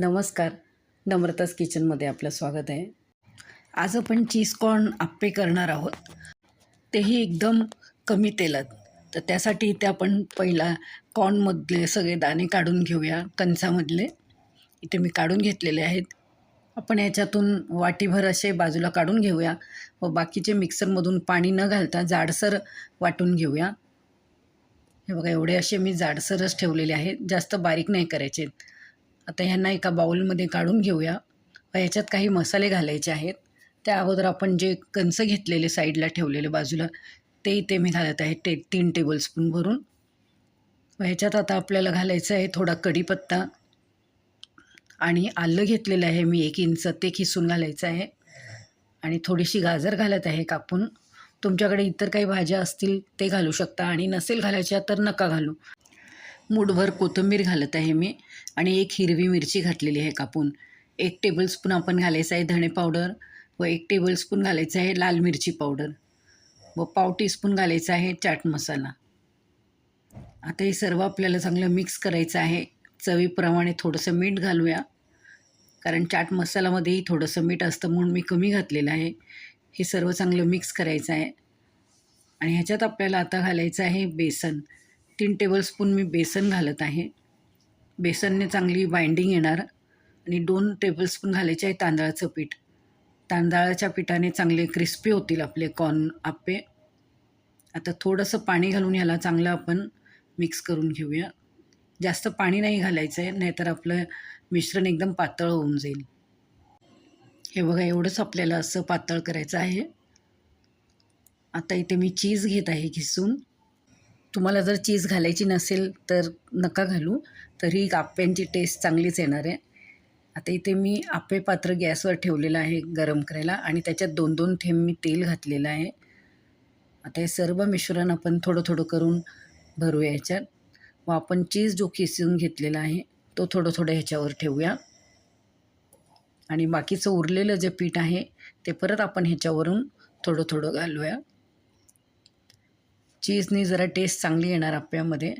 नमस्कार. नम्रताच किचनमध्ये आपलं स्वागत आहे. आज आपण चीज कॉर्न आप्पे करणार आहोत. तेही एकदम कमी तेलात. तर त्यासाठी इथे आपण पहिला कॉर्नमधले सगळे दाणे काढून घेऊया कणसामधले. इथे मी काढून घेतलेले आहेत. आपण याच्यातून वाटीभर असे बाजूला काढून घेऊया व बाकीचे मिक्सरमधून पाणी न घालता जाडसर वाटून घेऊया. हे बघा एवढे असे मी जाडसरच ठेवलेले आहेत. जास्त बारीक नाही करायचे. आता ह्यांना एका बाऊलमध्ये काढून घेऊया. व ह्याच्यात काही मसाले घालायचे आहेत. त्या अगोदर आपण जे कंच घेतलेले साईडला ठेवलेले बाजूला ते इथे मी घालत आहे. ते तीन टेबलस्पून भरून. व ह्याच्यात आता आपल्याला घालायचं आहे थोडा कढीपत्ता आणि आलं घेतलेलं आहे मी एक इंच. ते खिसून घालायचं आहे. आणि थोडीशी गाजर घालत आहे कापून. तुमच्याकडे इतर काही भाज्या असतील ते घालू शकता आणि नसेल घालायच्या तर नका घालू. मूठभर कोथिंबीर घालत आहे मी आणि एक हिरवी मिरची घातलेली आहे कापून. एक टेबलस्पून आपण घालायचं आहे धणे पावडर व एक टेबलस्पून घालायचं आहे लाल मिरची पावडर व पाव टीस्पून घालायचा आहे चाट मसाला. आता हे सर्व आपल्याला चांगलं मिक्स करायचं आहे. चवीप्रमाणे थोडंसं मीठ घालूया. कारण चाट मसाल्यामध्येही थोडंसं मीठ असतं म्हणून मी कमी घातलेलं आहे. हे सर्व चांगलं मिक्स करायचं आहे. आणि ह्याच्यात आपल्याला आता घालायचं आहे बेसन. तीन टेबलस्पून मी बेसन घालत आहे. बेसनने चांगली बाइंडिंग येणार आणि दोन टेबलस्पून घालायचे आहे तांदळाचं पीठ. तांदळाच्या पिठाने चांगले क्रिस्पी होतील आपले कॉर्न आप्पे. आता थोडंसं पाणी घालून ह्याला चांगलं आपण मिक्स करून घेऊया. जास्त पाणी नाही घालायचं आहे नाहीतर आपलं मिश्रण एकदम पातळ होऊन जाईल. हे बघा एवढंच आपल्याला असं पातळ करायचं आहे. आता इथे मी चीज घेत आहे घिसून तुम्हाला जर चीज घालायची नसेल तर नका घालू तरी आप्यांची टेस्ट चांगलीच येणार आहे. आता इथे मी आप्पे पात्र गॅसवर ठेवलेलं आहे गरम करायला आणि त्याच्यात दोन दोन थेंब मी तेल घातलेलं आहे. आता हे सर्व मिश्रण आपण थोडं थोडं करून भरूया ह्याच्यात व आपण चीज जो किसून घेतलेला आहे तो थोडं थोडं ह्याच्यावर ठेवूया. आणि बाकीचं उरलेलं जे पीठ आहे ते परत आपण ह्याच्यावरून थोडं थोडं घालूया. चीजनी जरा टेस्ट चांगली येणार आप्यामध्ये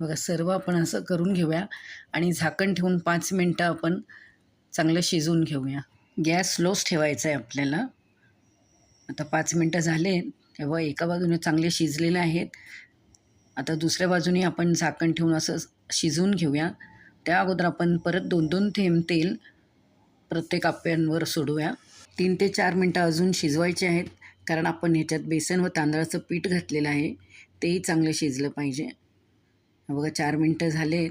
बघा सर्व आपण असं करून घेऊया आणि झाकण ठेवून पाच मिनटं आपण चांगलं शिजवून घेऊया. गॅस स्लोच ठेवायचा आहे आपल्याला. आता पाच मिनटं झाले तेव्हा एका बाजूने चांगले शिजलेले आहेत. आता दुसऱ्या बाजूने आपण झाकण ठेवून असं शिजवून घेऊया. त्या अगोदर आपण परत दोन दोन थेंब तेल प्रत्येक आप्यांवर सोडूया. तीन ते चार मिनटं अजून शिजवायचे आहेत. कारण आपण ह्याच्यात बेसन व तांदळाचं पीठ घातलेलं आहे तेही चांगलं शिजलं पाहिजे. बघा चार मिनटं झाले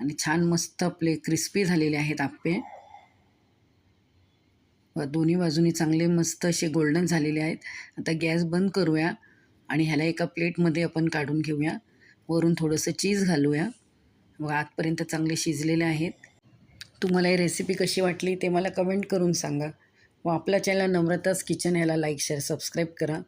आणि छान मस्त आपले क्रिस्पी झालेले आहेत आप्पे. व दोन्ही बाजूनी चांगले मस्त असे गोल्डन झालेले आहेत. आता गॅस बंद करूया आणि ह्याला एका प्लेटमध्ये आपण काढून घेऊया. वरून थोडंसं चीज घालूया. मग आतपर्यंत चांगले शिजलेले आहेत. तुम्हाला ही रेसिपी कशी वाटली ते मला कमेंट करून सांगा. व आपल्या चॅनल नम्रताच किचन याला लाईक शेअर सबस्क्राईब करा.